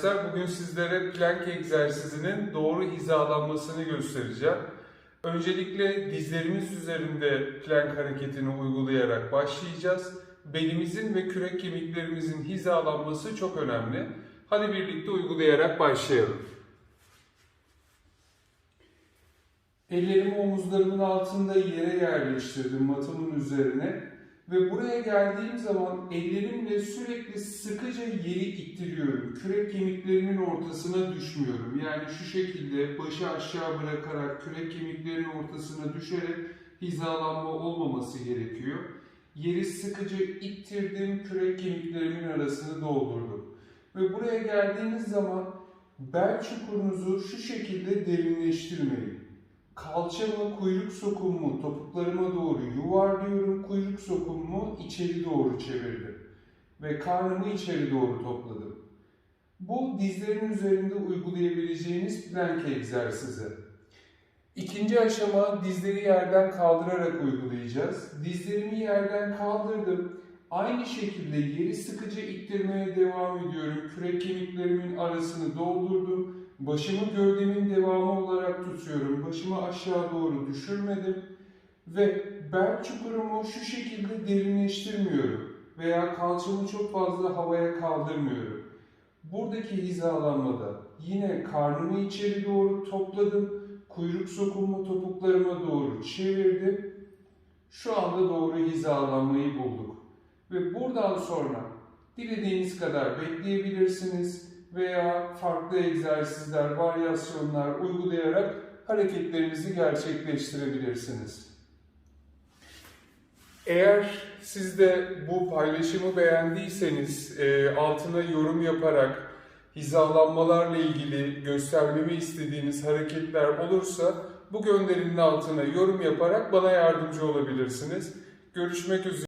Arkadaşlar bugün sizlere plank egzersizinin doğru hizalanmasını göstereceğim. Öncelikle dizlerimiz üzerinde plank hareketini uygulayarak başlayacağız. Belimizin ve kürek kemiklerimizin hizalanması çok önemli. Hadi birlikte uygulayarak başlayalım. Ellerimi omuzlarımın altında yere yerleştirdim matımın üzerine ve buraya geldiğim zaman ellerimle sürekli sıkıca yeri ittiriyorum. Kürek kemiklerimin ortasına düşmüyorum. Yani şu şekilde başı aşağı bırakarak kürek kemiklerinin ortasına düşerek hizalanma olmaması gerekiyor. Yeri sıkıca ittirdim, kürek kemiklerimin arasını doldurdum. Ve buraya geldiğiniz zaman bel çukurunuzu şu şekilde derinleştirmeyin. Kalçamı, kuyruk sokumu topuklarıma doğru yuvarlıyorum. Kuyruk sokumumu içeri doğru çevirdim. Ve karnımı içeri doğru topladım. Bu dizlerin üzerinde uygulayabileceğiniz plank egzersizi. İkinci aşama dizleri yerden kaldırarak uygulayacağız. Dizlerimi yerden kaldırdım. Aynı şekilde yeri sıkıca ittirmeye devam ediyorum. Kürek kemiklerimin arasını doldurdum. Başımı gövdemin devamı olarak tutuyorum. Başımı aşağı doğru düşürmedim. Ve bel çukurumu şu şekilde derinleştirmiyorum. Veya kalçamı çok fazla havaya kaldırmıyorum. Buradaki hizalanmada yine karnımı içeri doğru topladım. Kuyruk sokumu topuklarıma doğru çevirdim. Şu anda doğru hizalanmayı bulduk. Ve buradan sonra dilediğiniz kadar bekleyebilirsiniz veya farklı egzersizler, varyasyonlar uygulayarak hareketlerinizi gerçekleştirebilirsiniz. Eğer siz de bu paylaşımı beğendiyseniz e, altına yorum yaparak hizalanmalarla ilgili göstermemi istediğiniz hareketler olursa bu gönderinin altına yorum yaparak bana yardımcı olabilirsiniz. Görüşmek üzere.